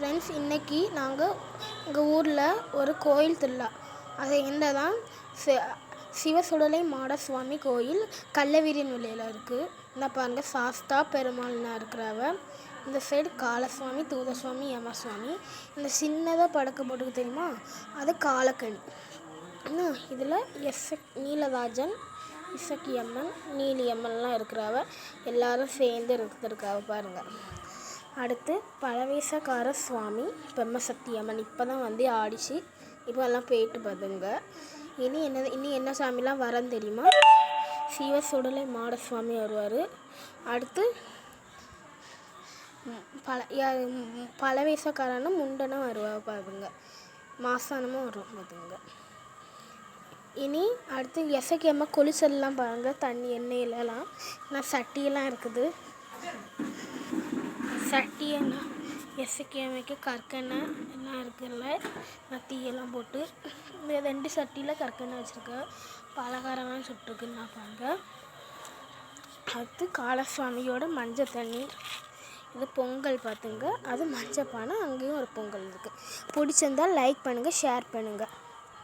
Friends இன்றைக்கி நாங்கள் எங்கள் ஊரில் ஒரு கோயில் திருவிழா. அது என்னதான்? சி சிவசுடலை மாடசுவாமி கோயில் கள்ளவீரியன் விலையில் இருக்குது இந்த பாருங்கள் சாஸ்தா பெருமாள்னா இருக்கிறவ. இந்த சைடு காலசுவாமி தூதசுவாமி யமசுவாமி இந்த சின்னதாக படக்க போட்டுக்கு தெரியுமா? அது காலக்கணி என்ன இதில் எஸ் நீலராஜன் இசக்கி அம்மன் நீலி அம்மன்லாம் இருக்கிறவ. எல்லாரும் சேர்ந்து இருக்கிறதுக்காக பாருங்கள் அடுத்து பழவேசக்கார சுவாமி பிரம்மசக்தி அம்மன் இப்போ தான் வந்து ஆடிச்சு. இப்போ எல்லாம் போயிட்டு பதுங்க இனி என்ன இனி என்ன சாமிலாம் வரன்னு தெரியுமா? சிவ சுடலை மாட சுவாமி வருவார். அடுத்து பல யா- ம், பழவேசக்காரனும் முண்டனும் வருவா பாருங்க. மாசானமும் வரும் பார்த்துங்க இனி அடுத்து எசக்கியம்மா கொலுசல்லாம் பாருங்கள் தண்ணி எண்ணெயிலலாம். நான் சட்டியெல்லாம் இருக்குது. சட்டியெல்லாம் எசக்கியமைக்கு கற்கெண்ணெய் எல்லாம் இருக்குல்ல மத்தியெல்லாம் போட்டு இந்த ரெண்டு சட்டியில் கற்கெண்ணெய் வச்சுருக்கேன். பலகாரம்லாம் சுட்டுருக்குன்னு பார்ப்பாங்க அடுத்து காலசுவாமியோட மஞ்சள் தண்ணீர். இது பொங்கல் பார்த்துங்க. அது மஞ்சள் பானை அங்கேயும் ஒரு பொங்கல் இருக்குது பிடிச்சிருந்தா லைக் பண்ணுங்கள் ஷேர் பண்ணுங்கள்